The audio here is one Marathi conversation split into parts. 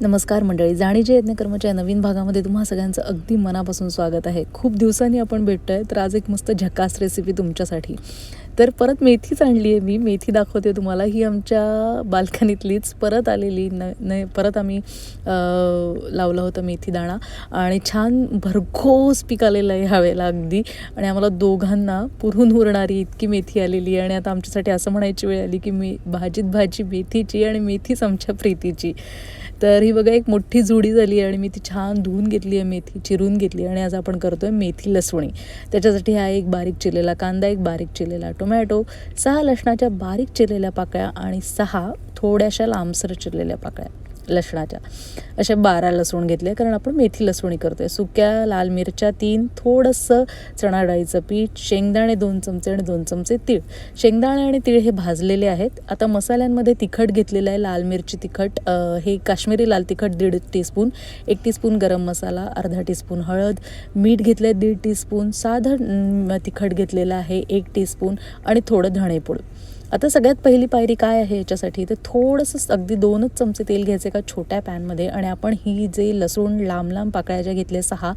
नमस्कार मंडळी जाणीजे यज्ञकर्माच्या नवीन भागामध्ये तुम्हा सगळ्यांचं अगदी मनापासून स्वागत आहे. खूप दिवसांनी आपण भेटतो आहे तर आज एक मस्त झकास रेसिपी तुमच्यासाठी. तर परत मेथीच आणली आहे मी मेथी दाखवते तुम्हाला. ही आमच्या बाल्कनीतलीच परत आलेली न न परत आम्ही लावलं लावला होता मेथी दाणा. आणि छान भरघोस पीक आलेलं आहे ह्यावेळेला अगदी. आणि आम्हाला दोघांना पुरून उरणारी इतकी मेथी आलेली आहे. आणि आता आमच्यासाठी असं म्हणायची वेळ आली की मी भाजीत भाजी मेथीची आणि मेथीच आमच्या प्रीतीची. तर ही बघा एक मोठी जुडी झाली आहे आणि मी ती छान धुवून घेतली आहे मेथी चिरून घेतली आणि आज आपण करतो आहे मेथी लसवणी. त्याच्यासाठी हा एक बारीक चिरलेला कांदा एक बारीक चिरलेला टोमॅटो सहा लसणाच्या बारीक चिरलेल्या पाकळ्या आणि सहा थोड्याशा लांबसर चिरलेल्या पाकळ्या. लसणाच्या. अशा बारा लसूण घेतले कारण आपण मेथी लसवणी करतो आहे सुक्या लाल मिरच्या तीन थोडंसं चणा डाळीचं पीठ शेंगदाणे दोन चमचे आणि दोन चमचे तीळ. शेंगदाणे आणि तीळ हे भाजलेले आहेत. आता मसाल्यांमध्ये तिखट घेतलेलं आहे लाल मिरची तिखट हे काश्मीरी लाल तिखट दीड टीस्पून एक टीस्पून गरम मसाला अर्धा टीस्पून हळद मीठ घेतलं आहे दीड टीस्पून साधं तिखट घेतलेलं आहे एक टीस्पून आणि थोडं धणेपूड. आता सगळ्यात पहिली पायरी काय आहे याच्यासाठी? तर थोडंसं अगदी दोनच चमचे तेल घ्यायचे का छोट्या पॅनमध्ये आणि आपण ही जे लसूण लांब लांब पाकळ्या ज्या घेतल्या सहा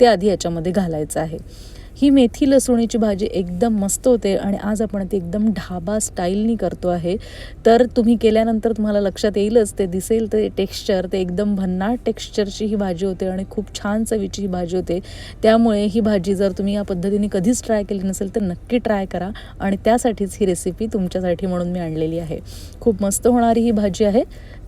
ते आधी याच्यामध्ये घालायचं आहे. ही मेथी लसुणीची भाजी एकदम मस्त होते आणि आज आपण ती एकदम ढाबा स्टाईलनी करतो आहे. तर तुम्ही केल्यानंतर तुम्हाला लक्षात येईलच ते दिसेल ते टेक्स्चर ते एकदम भन्नाट टेक्स्चरची ही भाजी होते आणि खूप छान चवीची ही भाजी होते. त्यामुळे ही भाजी जर तुम्ही या पद्धतीने कधीच ट्राय केली नसेल तर नक्की ट्राय करा आणि त्यासाठीच ही रेसिपी तुमच्यासाठी म्हणून मी आणलेली आहे. खूप मस्त होणारी ही भाजी आहे.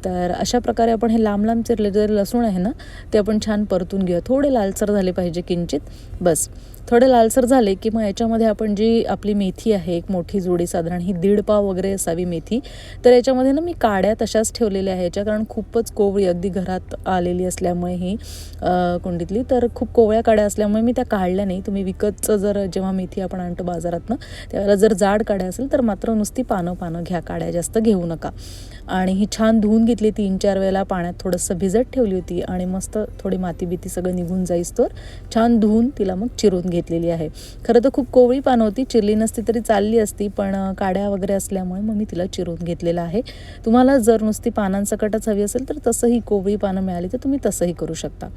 तर अशा प्रकारे आपण हे लांब लांब चिरले जे लसूण आहे ना ते आपण छान परतून घेऊया. थोडे लालसर झाले पाहिजे किंचित. बस. थोडे लालसर झाले की मग याच्यामध्ये आपण जी आपली मेथी आहे एक मोठी जोडी साधारण ही दीड पाव वगैरे असावी मेथी. तर याच्यामध्ये ना मी काड्या तशाच ठेवलेल्या आहे याच्या कारण खूपच कोवळी अगदी घरात आलेली असल्यामुळे ही कुंडीतली. तर खूप कोवळ्या काड्या असल्यामुळे मी त्या काढल्या नाही. तुम्ही विकतचं जर जेव्हा मेथी आपण आणतो बाजारातनं त्यावेळेला जर जाड काड्या असेल तर मात्र नुसती पानं पानं घ्या काड्या जास्त घेऊ नका. आणि ही छान धुवून घेतली तीन चार वेळेला पाण्यात थोडंसं भिजत ठेवली होती आणि मस्त थोडी माती बिती सगळं निघून जाईस तर छान धुवून तिला मग चिरून घे घेतलेली आहे. खरं तर खूप कोवळी पानं होती चिरली नसती तरी चालली असती पण काड्या वगैरे असल्यामुळे मग मी तिला चिरून घेतलेलं आहे. तुम्हाला जर नुसती पानांसकटच हवी असेल तर तसंही कोवळी पानं मिळाली तर तुम्ही तसंही करू शकता.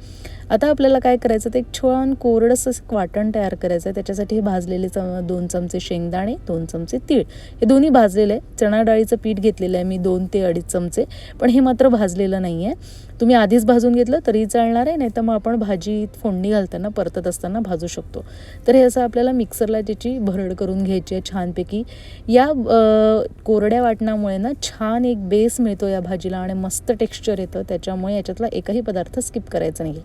आता आपल्याला काय करायचं ते एक छान कोरडंसं असं वाटण तयार करायचं आहे. त्याच्यासाठी हे भाजलेले चम दोन चमचे शेंगदाणे दोन चमचे तीळ. हे दोन्ही भाजलेले आहे. चणा डाळीचं पीठ घेतलेलं आहे मी दोन ते अडीच चमचे. पण हे मात्र भाजलेलं नाही आहे. तुम्ही आधीच भाजून घेतलं तरी चालणार आहे नाही तर मग आपण भाजी फोडणी घालताना परतत असताना भाजू शकतो. तर हे असं आपल्याला मिक्सरला त्याची भरड करून घ्यायची आहे छानपैकी. या कोरड्या वाटणामुळे ना छान एक बेस मिळतो या भाजीला आणि मस्त टेक्स्चर येतं. त्याच्यामुळे याच्यातला एकही पदार्थ स्किप करायचा नाही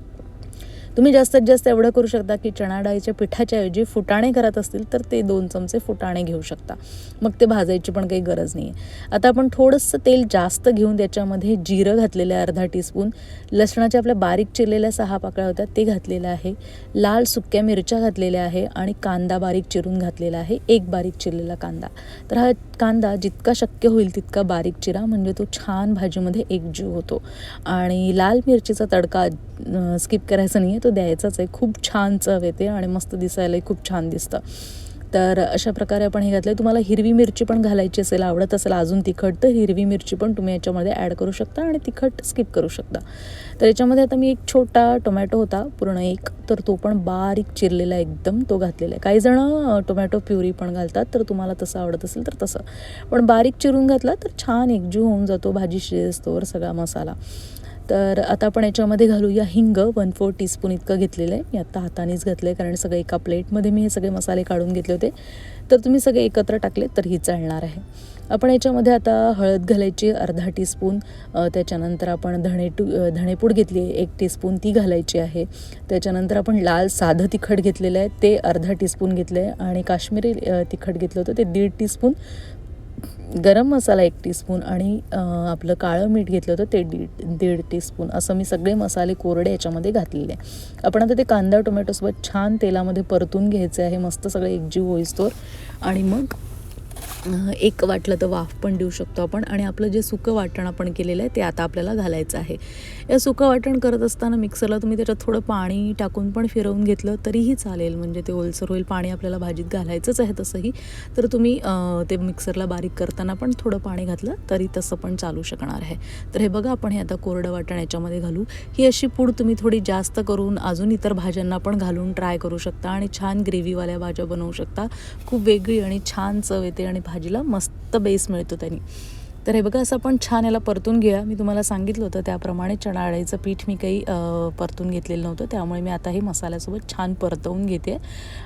तुम्ही जास्तीत जास्त एवढं करू शकता की चणा डाळीच्या पिठाच्या ऐवजी फुटाणे करत असतील तर ते दोन चमचे फुटाणे घेऊ शकता. मग ते भाजायची पण काही गरज नाही आहे आता आपण थोडंसं तेल जास्त घेऊन त्याच्यामध्ये जिरं घातलेलं आहे अर्धा टीस्पून लसणाच्या आपल्या बारीक चिरलेल्या सहा पाकळ्या होत्या ते घातलेलं आहे. लाल सुक्या मिरच्या घातलेल्या आहे आणि कांदा बारीक चिरून घातलेला आहे एक बारीक चिरलेला कांदा. तर हा कांदा जितका शक्य होईल तितका बारीक चिरा म्हणजे तो छान भाजीमध्ये एकजीव होतो. आणि लाल मिरचीचा तडका स्किप करायचा नाही आहे तो द्यायचाच आहे. खूप छान चव येते आणि मस्त दिसायलाही खूप छान दिसतं. तर अशा प्रकारे आपण हे घातलं तुम्हाला हिरवी मिरची पण घालायची असेल आवडत असेल अजून तिखट तर हिरवी मिरची पण तुम्ही याच्यामध्ये ॲड करू शकता आणि तिखट स्किप करू शकता. तर याच्यामध्ये आता मी एक छोटा टोमॅटो होता पूर्ण एक तर तो पण बारीक चिरलेला एकदम तो घातलेला आहे. काही जण टोमॅटो प्युरी पण घालतात तर तुम्हाला तसं आवडत असेल तर तसं. पण बारीक चिरून घातला तर छान एकजीव होऊन जातो भाजी शिजतोवर सगळा मसाला. तर आता आपण याच्यामध्ये घालूया हिंग. वन फोर टीस्पून इतकं घेतलेलं आहे. मी आत्ता हातानेच घातलं आहे कारण सगळं एका प्लेटमध्ये मी हे सगळे मसाले काढून घेतले होते. तर तुम्ही सगळे एकत्र टाकले तरीही चालणार आहे. आपण याच्यामध्ये आता हळद घालायची अर्धा टीस्पून. त्याच्यानंतर आपण धणे टू धणेपूड घेतली आहे एक टीस्पून. ती घालायची आहे. त्याच्यानंतर आपण लाल साधं तिखट घेतलेलं आहे. ते अर्धा टीस्पून घेतलं आहे आणि काश्मीरी तिखट घेतलं होतं ते दीड टीस्पून. गरम मसाला एक टीस्पून आणि आपलं काळं मीठ घेतलं होतं ते दीड दीड टीस्पून. असं मी सगळे मसाले कोरडे याच्यामध्ये घातलेले आहे. आपण आता ते कांदा टोमॅटोसोबत छान तेलामध्ये परतून घ्यायचे आहे. मस्त सगळे एकजीव होईस्तोर आणि मग एक वाटलं तर वाफ पण देऊ शकतो आपण. आणि आपलं जे सुकं वाटण आपण केलेलं आहे ते आता आपल्याला घालायचं आहे. या सुकं वाटण करत असताना मिक्सरला तुम्ही त्याच्यात थोडं पाणी टाकून पण फिरवून घेतलं तरीही चालेल. म्हणजे ते ओलसर होईल पाणी आपल्याला भाजीत घालायचंच आहे तसंही. तर तुम्ही ते मिक्सरला बारीक करताना पण थोडं पाणी घातलं तरी तसं पण चालू शकणार आहे. तर हे बघा आपण हे आता कोरडं वाटण याच्यामध्ये घालू. ही अशी पूड तुम्ही थोडी जास्त करून अजून इतर भाज्यांना पण घालून ट्राय करू शकता. आणि छान ग्रेव्हीवाल्या भाज्या बनवू शकता. खूप वेगळी आणि छान चव येते आणि भाजीला मस्त बेस मिळतो त्यांनी. तर हे बघा असं आपण छान याला परतून घेऊया. मी तुम्हाला सांगितलं होतं त्याप्रमाणे चणा अळ्याचं पीठ मी काही परतून घेतलेलं नव्हतं. त्यामुळे मी आता हे मसाल्यासोबत छान परतवून घेते.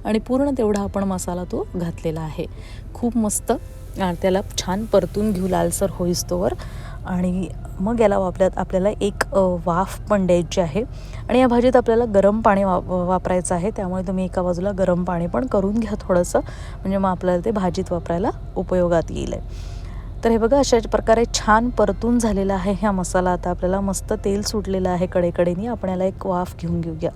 आणि पूर्ण तेवढा आपण मसाला तो घातलेला आहे. खूप मस्त त्याला छान परतून घेऊ लालसर होईस्तोवर. आणि मग याला आपल्यात आपल्याला एक वाफ पण द्यायची आहे. आणि या भाजीत आपल्याला गरम पाणी वा वापरायचं आहे. त्यामुळे तुम्ही एका बाजूला गरम पाणी पण करून घ्या थोडंसं. म्हणजे मग आपल्याला ते भाजीत वापरायला उपयोगात येईल. तर हे बघा अशा प्रकारे छान परतून झालेला आहे हा मसाला. आता आपल्याला मस्त तेल सुटलेलं आहे कडेकडेनी. आपण याला एक वाफ घेऊन घेऊया.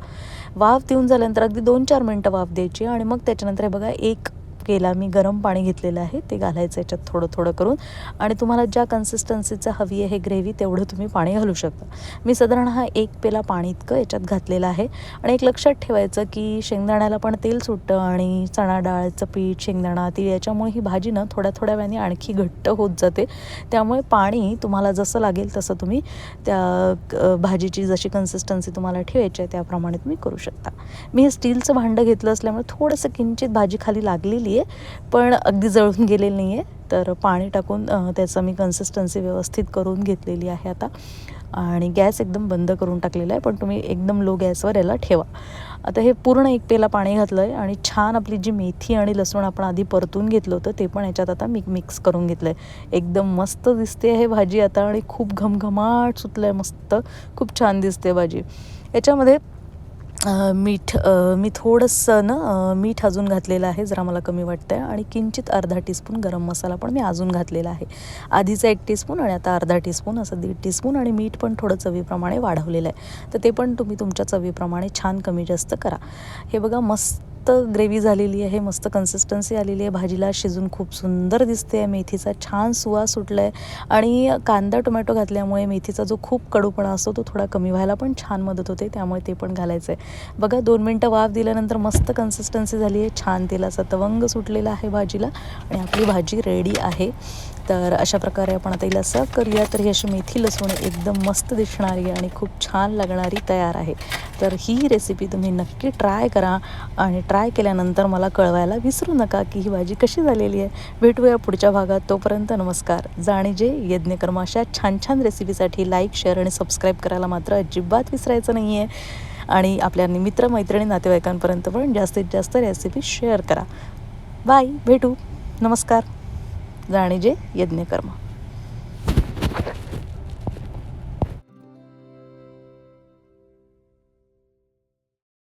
वाफ देऊन झाल्यानंतर अगदी दोन चार मिनटं वाफ द्यायची. आणि मग त्याच्यानंतर हे बघा एक केला मी गरम पाणी घेतलेलं आहे ते घालायचं याच्यात थोडं थोडं करून. आणि तुम्हाला ज्या कन्सिस्टन्सीचं हवी आहे ग्रेव्ही तेवढं तुम्ही पाणी घालू शकता. मी साधारण हा एक पेला पाणी इतकं याच्यात घातलेलं आहे. आणि एक लक्षात ठेवायचं की शेंगदाण्याला पण तेल सुटतं आणि चणा डाळचं पीठ शेंगदाणा ती याच्यामुळे ही भाजी ना थोड्या थोड्या वेळाने आणखी घट्ट होत जाते. त्यामुळे पाणी तुम्हाला जसं लागेल तसं तुम्ही त्या भाजीची जशी कन्सिस्टन्सी तुम्हाला ठेवायची आहे त्याप्रमाणे तुम्ही करू शकता. मी हे स्टीलचं भांडं घेतलं असल्यामुळे थोडंसं किंचित भाजी खाली लागलेली आहे पण अगदी जळून गेलेली नाही आहे तर पाणी टाकून त्याचं मी कन्सिस्टन्सी व्यवस्थित करून घेतलेली आहे आता. आणि गॅस एकदम बंद करून टाकलेला आहे पण तुम्ही एकदम लो गॅसवर याला ठेवा. आता हे पूर्ण एक पेला पाणी घातलं आहे आणि छान आपली जी मेथी आणि लसूण आपण आधी परतून घेतलं होतं ते पण याच्यात आता मी मिक्स करून घेतलं आहे एकदम मस्त दिसते आहे भाजी आता आणि खूप घमघमाट सुटलं आहे मस्त. खूप छान दिसते भाजी. याच्यामध्ये मीठ मी थोडंसं ना मीठ अजून घातलेलं आहे जरा मला कमी वाटतं आहे आणि किंचित अर्धा टीस्पून गरम मसाला पण मी अजून घातलेला आहे. आधीचा एक टीस्पून आणि आता अर्धा टीस्पून असं दीड टीस्पून आणि मीठ पण थोडं चवीप्रमाणे वाढवलेलं आहे. तर ते पण तुम्ही तुमच्या चवीप्रमाणे छान कमी जास्त करा. हे बघा मस्त मस्त ग्रेव्ही झालेली आहे मस्त कन्सिस्टन्सी आलेली आहे. भाजीला शिजून खूप सुंदर दिसते आहे. मेथीचा छान सुवास सुटला आहे आणि कांदा टोमॅटो घातल्यामुळे मेथीचा जो खूप कडूपणा असतो तो थोडा कमी व्हायला पण छान मदत होते. त्यामुळे ते पण घालायचं आहे बघा दोन मिनटं वाफ दिल्यानंतर मस्त कन्सिस्टन्सी झाली आहे. छान तेलाचा तवंग सुटलेला आहे भाजीला आणि आपली भाजी रेडी आहे. तर अशा प्रकारे आपण आता हिला सर्व करूया. तर ही अशी मेथी लसूण एकदम मस्त दिसणारी आणि खूप छान लागणारी तयार आहे. तर ही रेसिपी तुम्ही नक्की ट्राय करा आणि ट्राय केल्यानंतर मला कळवायला विसरू नका की ही भाजी कशी झालेली आहे. भेटूया पुढच्या भागात. तोपर्यंत नमस्कार. जाणीजे यज्ञकर्म अशा छान छान रेसिपीसाठी लाईक शेअर आणि सबस्क्राईब करायला मात्र अजिबात विसरायचं नाही आहे आणि आपल्या मित्रमैत्रिणी नातेवाईकांपर्यंत पण जास्तीत जास्त रेसिपी शेअर करा. बाय भेटू. नमस्कार. जाणीजे यज्ञकर्म.